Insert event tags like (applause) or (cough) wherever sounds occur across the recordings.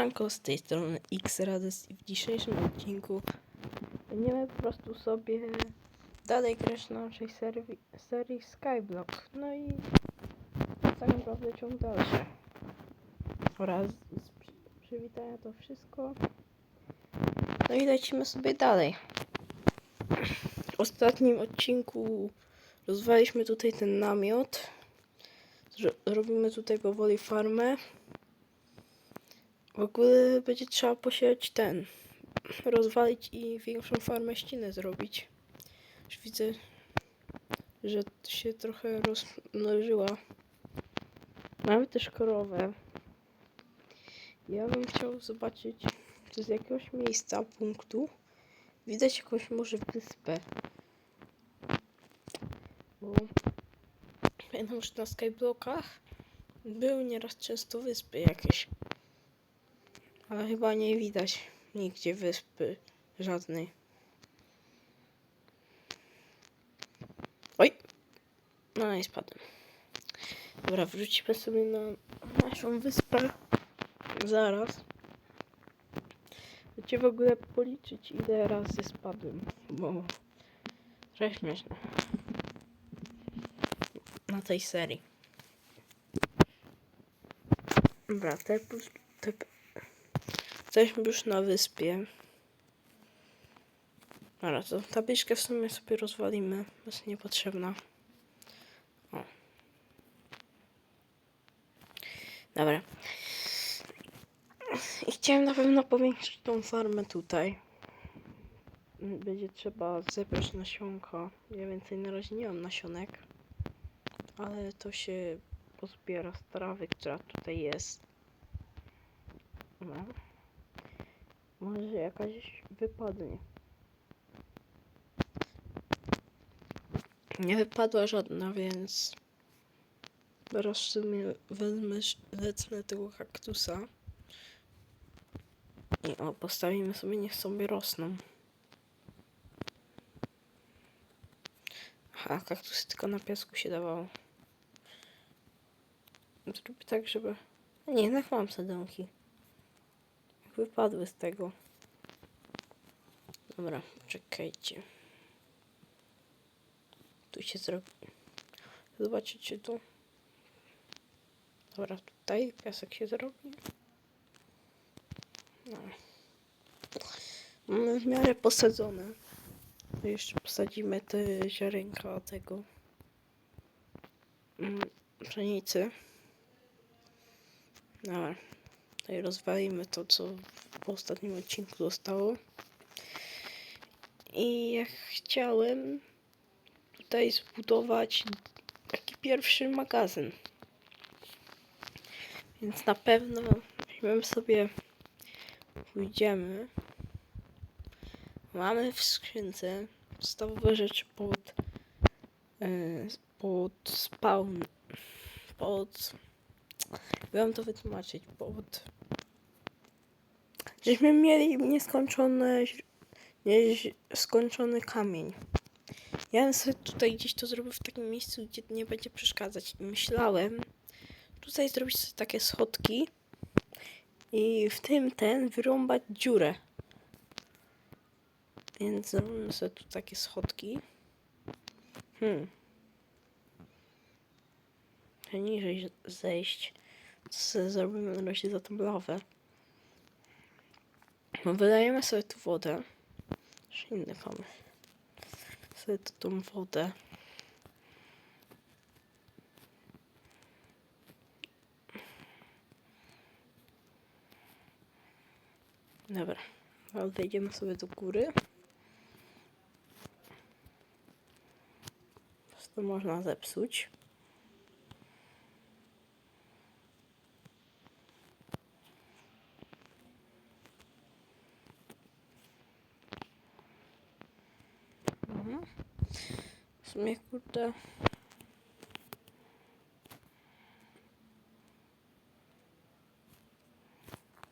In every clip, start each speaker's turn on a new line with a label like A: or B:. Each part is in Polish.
A: Siemanko, z tej strony X-Radys i w dzisiejszym odcinku będziemy po prostu sobie dalej grać na naszej serii, serii Skyblock. No i tak naprawdę ciąg dalszy. Oraz z przy, przywitania to wszystko. No i lecimy sobie dalej. W ostatnim odcinku rozwaliśmy tutaj ten namiot. Robimy tutaj powoli farmę. W ogóle będzie trzeba posiać ten. Rozwalić i większą farmę ściny zrobić. Już widzę, że się trochę rozmnożyła. Mamy też krowę. Ja bym chciał zobaczyć, czy z jakiegoś miejsca, punktu, widać jakąś może wyspę. Bo pamiętam, że na skyblockach były nieraz często wyspy jakieś. Ale chyba nie widać nigdzie wyspy żadnej. Oj! No i spadłem. Dobra, wrócimy sobie na naszą wyspę. Zaraz. Chcę w ogóle policzyć ile razy spadłem, bo trochę śmieszne. Na tej serii. Dobra, te, pus- te Jesteśmy już na wyspie. Dobra, to tabliczkę w sumie sobie rozwalimy, jest niepotrzebna. O. Dobra. I chciałem na pewno powiększyć tą farmę tutaj. Będzie trzeba zebrać nasionka. Ja więcej na razie nie mam nasionek. Ale to się pozbiera z trawy, która tutaj jest. Dobra. Może jakaś wypadnie. Nie wypadła żadna, więc teraz w sumie wezmę, tego kaktusa. I o, postawimy sobie, niech sobie rosną. Aha, kaktusy tylko na piasku się dawało. Zrobię tak, żeby... Nie, jednak mam sadonki wypadły z tego. Dobra, czekajcie. Tu się zrobi. Zobaczycie tu. Dobra, tutaj piasek się zrobi. No. Mamy w miarę posadzone. Jeszcze posadzimy te ziarenka tego mm, pszenicy. Dobra. Tutaj rozwalimy to, co w ostatnim odcinku zostało. I ja chciałem tutaj zbudować taki pierwszy magazyn. Więc na pewno weźmiemy sobie, pójdziemy. Mamy w skrzynce podstawowe rzeczy pod, yy, pod spawn, pod Miałam to wytłumaczyć, pod... Żeśmy mieli nieskończone... Nieskończony kamień. Ja bym sobie tutaj gdzieś to zrobił w takim miejscu, gdzie nie będzie przeszkadzać. I myślałem tutaj zrobić sobie takie schodki i w tym ten wyrąbać dziurę. Więc zrobimy sobie tu takie schodki. Hmm. Niżej zejść zrobimy na razie za tą lawę. Wydajemy sobie tu wodę. Jeszcze inny pomysł. Sobie tu tą wodę. Dobra, ale wejdziemy sobie do góry. Po prostu można zepsuć. Sumie kurde.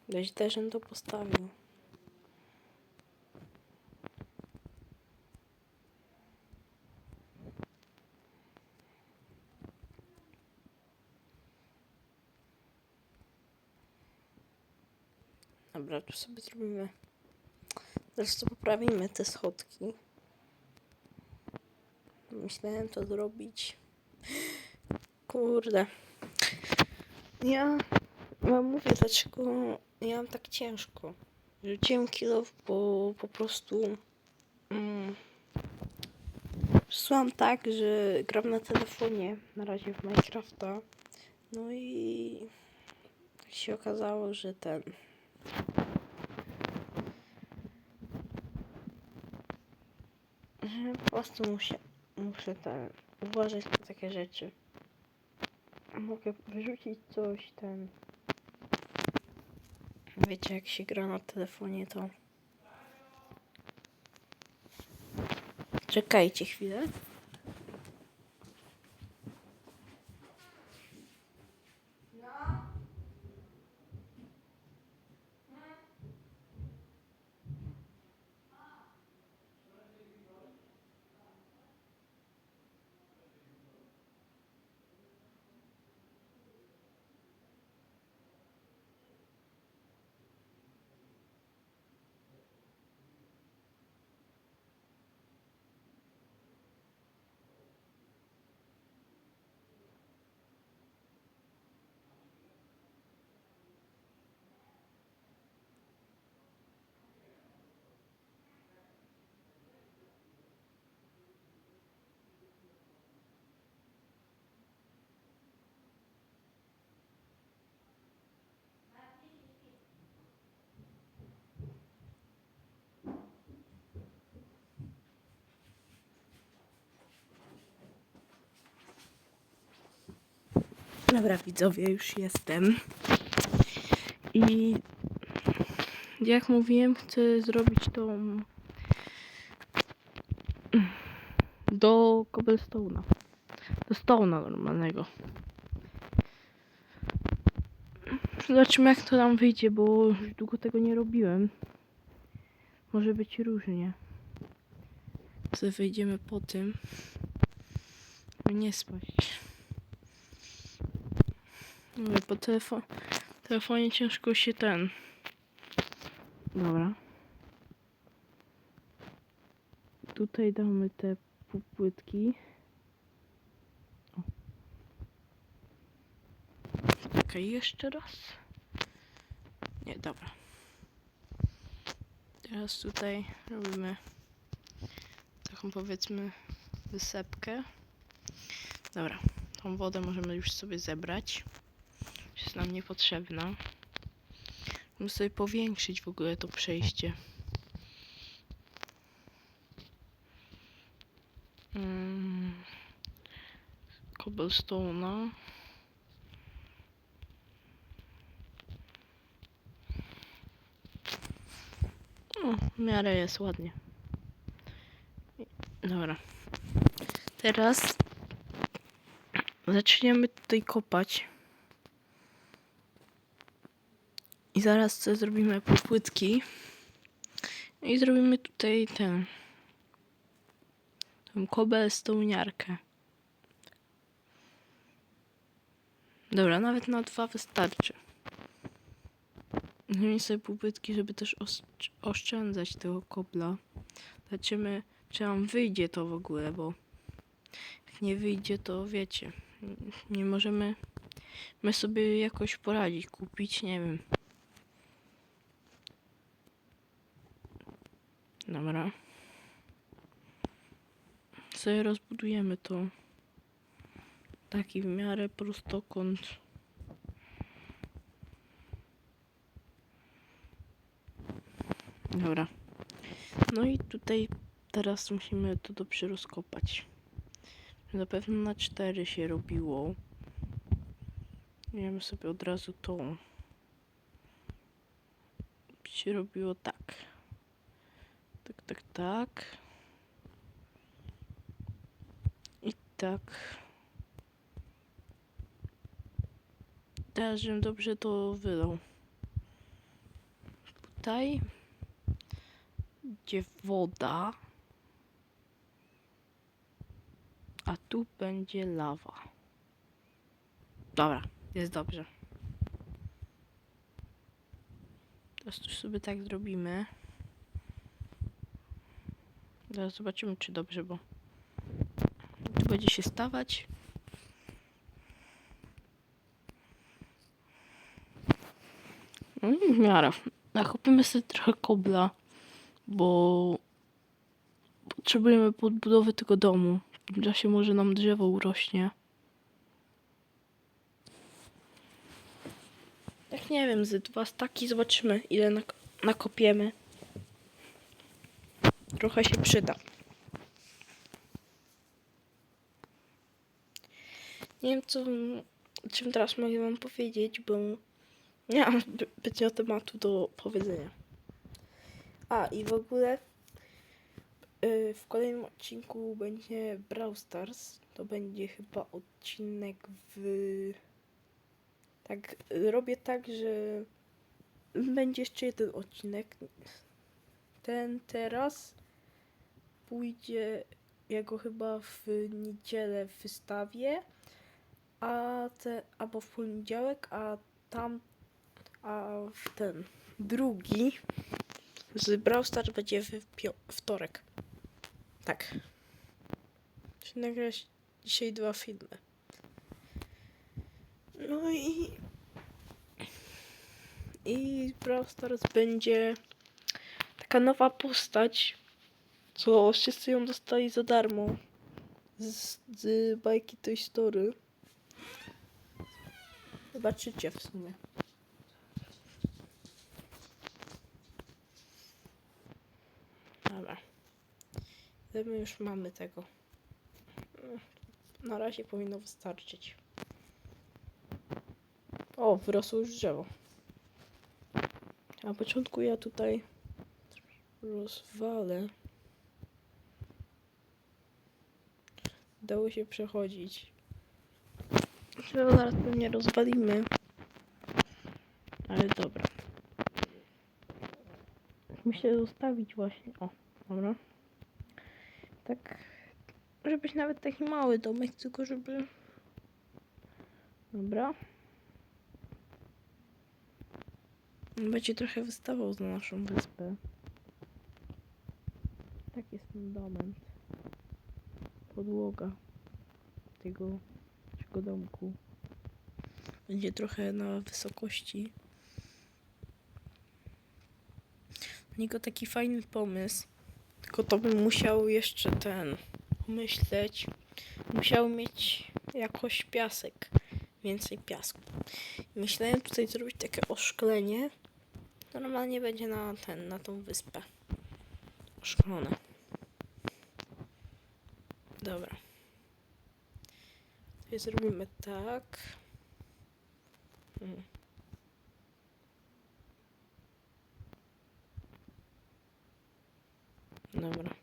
A: Dość też to postawił. Dobra, tu sobie zrobimy. To poprawimy te schodki. Myślałem to zrobić. Kurde. Ja wam mówię, dlaczego ja mam tak ciężko. Rzuciłem kilo, bo po prostu mm, Słucham tak, że gram na telefonie na razie w Minecrafta. No i się okazało, że ten. Po prostu muszę, muszę ten, uważać na takie rzeczy. Mogę wyrzucić coś ten. Wiecie, jak się gra na telefonie, to. Czekajcie chwilę. Dobra, widzowie, już jestem. I jak mówiłem, chcę zrobić tą do cobblestone'a. Do stone'a normalnego. Zobaczymy jak to nam wyjdzie, bo już długo tego nie robiłem. Może być różnie. Co wyjdziemy po tym. By Nie spać. Mówię, po telefo telefonie ciężko się ten. Dobra. Tutaj damy te półpłytki. O. Czekaj, jeszcze raz. Nie, dobra. Teraz tutaj robimy taką powiedzmy wysepkę. Dobra, tą wodę możemy już sobie zebrać jest nam niepotrzebna. Muszę sobie powiększyć w ogóle to przejście. Mm. Cobblestone'a. O, w miarę jest ładnie. Dobra. Teraz zaczniemy tutaj kopać. I zaraz zrobimy półpłytki. I zrobimy tutaj ten. Tą kobelstołniarkę. Dobra, nawet na dwa wystarczy. Zrobimy sobie półpłytki, żeby też oszcz- oszczędzać tego kobla. Zobaczymy, czy nam wyjdzie to w ogóle, bo jak nie wyjdzie, to wiecie, nie możemy my sobie jakoś poradzić, kupić, nie wiem. Dobra. Sobie rozbudujemy to. Taki w miarę prostokąt. Dobra. No i tutaj teraz musimy to dobrze rozkopać. Na pewno na cztery się robiło. Wiemy sobie od razu tą. Się robiło tak. Tak, tak, tak. I tak. Teraz, żebym dobrze to wydał. Tutaj będzie woda. A tu będzie lawa. Dobra, jest dobrze. Teraz coś sobie tak zrobimy. Zaraz zobaczymy, czy dobrze, bo będzie się stawać. No i w miarę. Nakupimy sobie trochę kobla, bo potrzebujemy podbudowy tego domu. W tym czasie może nam drzewo urośnie. Tak nie wiem, z dwa staki zobaczymy ile nak- nakopiemy. Trochę się przyda. Nie wiem co, czym teraz mogę wam powiedzieć, bo nie mam zbytnio tematu do powiedzenia. A i w ogóle y, w kolejnym odcinku będzie Brawl Stars. To będzie chyba odcinek w tak, robię tak, że będzie jeszcze jeden odcinek. Ten teraz pójdzie, ja go chyba w niedzielę wystawię, a te, albo w poniedziałek, a tam, a ten drugi z Brawl Stars będzie w wtorek. Tak. Czyli nagrać dzisiaj dwa filmy. No i. I Brawl Stars będzie taka nowa postać, co wszyscy ją dostali za darmo z, z bajki Toy Story. Zobaczycie w sumie. Dobra. My już mamy tego? Na razie powinno wystarczyć. O, wyrosło już drzewo. Na początku ja tutaj rozwalę. Dało się przechodzić. Drzewo zaraz pewnie rozwalimy. Ale dobra. Myślę zostawić właśnie. O, dobra. Tak, żeby być nawet taki mały domek, tylko żeby... Dobra. Będzie trochę wystawał na naszą wyspę. Tak jest fundament. Podłoga tego naszego domku. Będzie trochę na wysokości. Niego taki fajny pomysł. Tylko to bym musiał jeszcze ten pomyśleć. Musiał mieć jakoś piasek. Więcej piasku. Myślałem tutaj zrobić takie oszklenie. Normalnie będzie na ten, na tą wyspę. Oszklone. Dobra. Zrobimy tak. Mm. Dobra.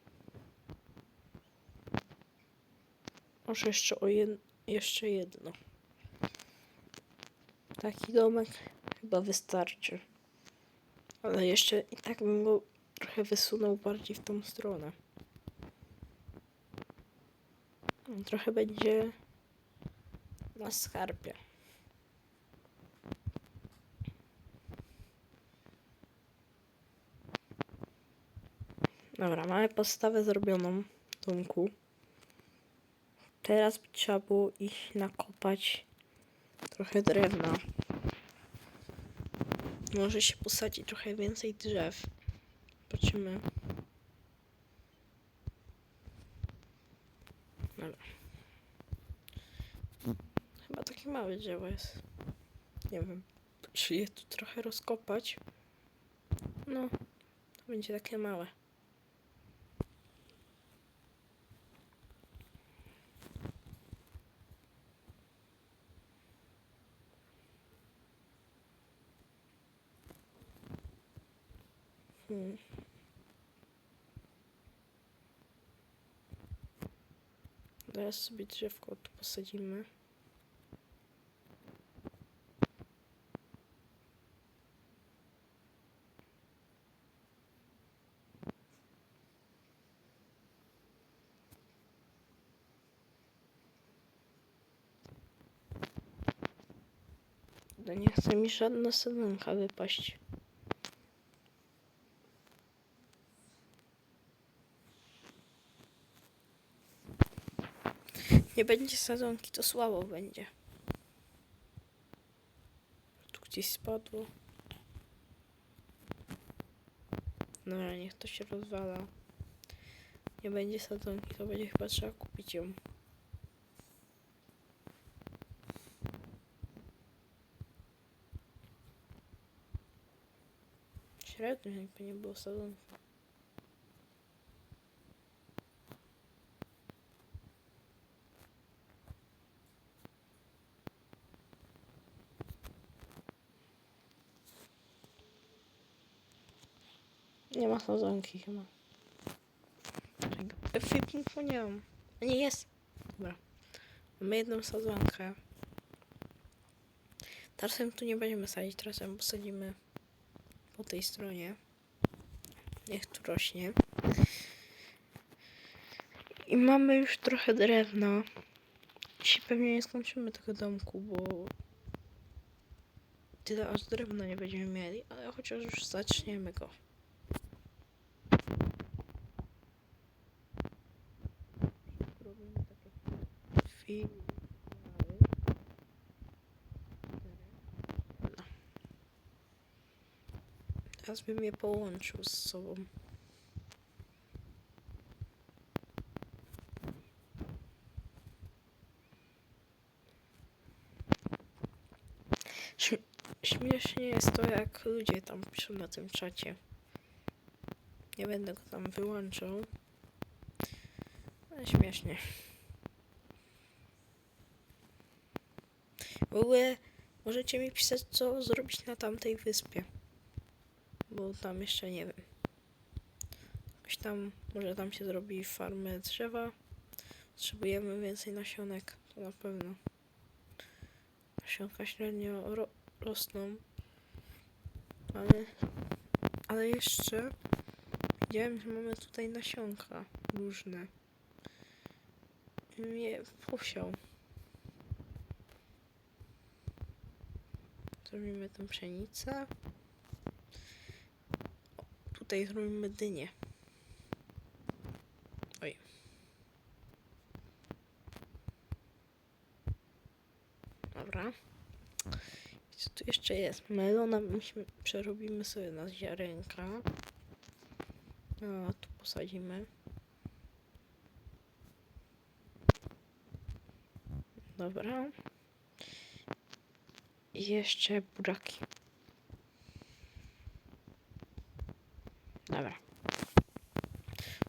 A: Może jeszcze o jed... jeszcze jedno. Taki domek chyba wystarczy. Ale jeszcze i tak bym go trochę wysunął bardziej w tą stronę. Trochę będzie na skarpie. Dobra, mamy podstawę zrobioną domku. Teraz by trzeba było iść nakopać trochę drewna. Może się posadzi trochę więcej drzew. Zobaczymy. Dobra. Takie małe drzewo jest. Nie wiem, czy je tu trochę rozkopać. No, to będzie takie małe. Hmm. Teraz sobie drzewko tu posadzimy. mi żadna sadanka wypaść. Nie będzie sadzonki, to słabo będzie. Tu gdzieś spadło. No niech to się rozwala. Nie będzie sadzonki, to będzie chyba trzeba kupić ją. Średnio jakby nie było sadzonki. Nie ma sadzonki chyba. Ekwipunku nie mam. Nie jest. Dobra. Mamy jedną sadzonkę. Czasem tu nie będziemy sadzić, czasem posadzimy po tej stronie. Niech tu rośnie. I mamy już trochę drewna. Dzisiaj pewnie nie skończymy tego domku, bo tyle aż drewna nie będziemy mieli, ale chociaż już zaczniemy go. Robimy takie filiały. No. Teraz bym je połączył z sobą. Śm- Śmiesznie jest to, jak ludzie tam piszą na tym czacie. Nie będę go tam wyłączał. Ale śmiesznie. W ogóle możecie mi pisać, co zrobić na tamtej wyspie. Tam jeszcze nie wiem. Jakoś tam, może tam się zrobi farmę drzewa. Potrzebujemy więcej nasionek, to na pewno. Nasionka średnio ro rosną. Ale, ale jeszcze widziałem, że mamy tutaj nasionka różne. Mnie posiał. Zrobimy tę pszenicę. Tutaj zrobimy dynię. Oj. Dobra. Co tu jeszcze jest? Melona musimy, przerobimy sobie na ziarenka. A, tu posadzimy. Dobra. I jeszcze buraki. Dobra.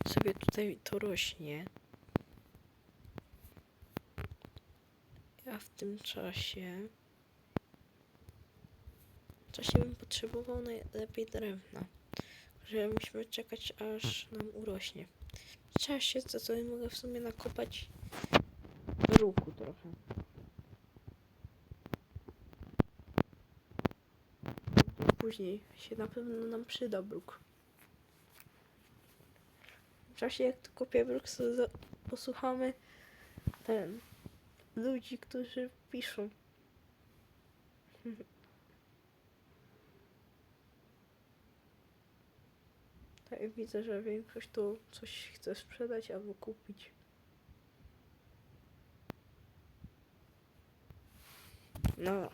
A: Sobie tutaj to rośnie. Ja w tym czasie. W czasie bym potrzebował najlepiej drewna. Że musimy czekać aż nam urośnie. W czasie to sobie mogę w sumie nakopać bruku trochę. Później się na pewno nam przyda bruk. Czasie jak tu kopię posłuchamy ten ludzi, którzy piszą. (laughs) Tak, widzę, że większość tu coś chce sprzedać albo kupić. No.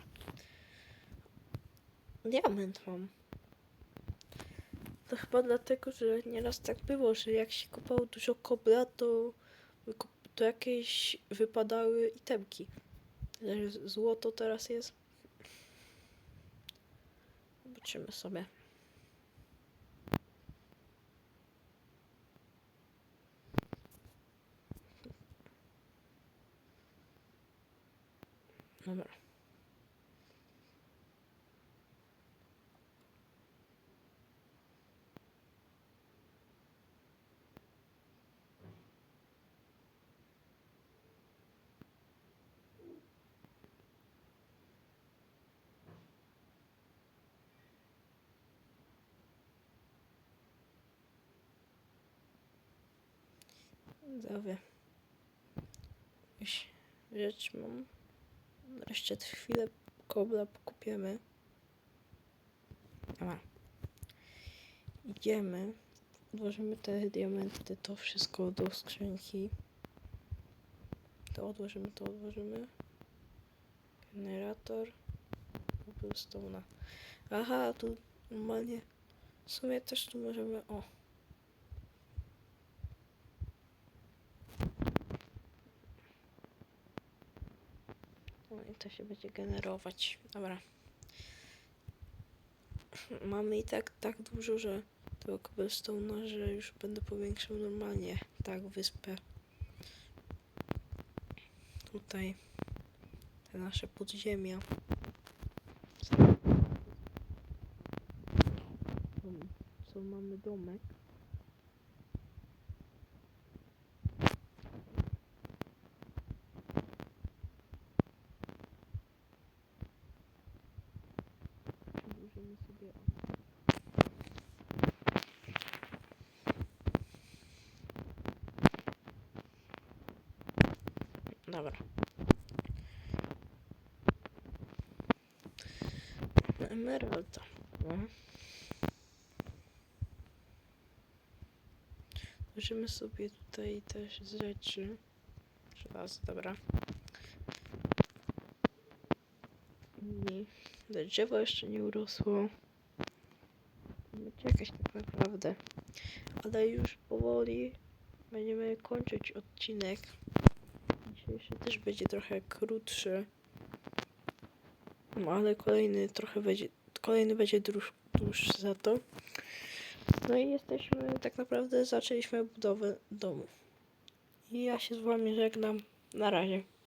A: Diament mam. To chyba dlatego, że nieraz tak było, że jak się kopało dużo kobla, to, to jakieś wypadały itemki. Złoto teraz jest. Zobaczymy sobie. Dobra. Widzowie. Jakąś rzecz mam. Jeszcze chwilę kobla pokupiemy. Dobra. Idziemy. Odłożymy te diamenty, to wszystko do skrzynki. To odłożymy, to odłożymy. Generator. Cobblestone'a. Aha, tu normalnie. W sumie też tu możemy. O. to się będzie generować. Dobra. Mamy i tak tak dużo, że tego cobblestone'a, że już będę powiększał normalnie tak wyspę. Tutaj te nasze podziemia. Co mamy domek. Przedłużymy sobie o Dobra. Emeralda. No. Możemy sobie tutaj też rzeczy. Żelazo, dobra. I drzewo jeszcze nie urosło. Czekać tak naprawdę. Ale już powoli będziemy kończyć odcinek. Dzisiejszy też będzie trochę krótszy. No, ale kolejny trochę będzie, kolejny będzie dłuż, dłuższy za to. No i jesteśmy, tak naprawdę zaczęliśmy budowę domu. I ja się z wami żegnam. Na razie.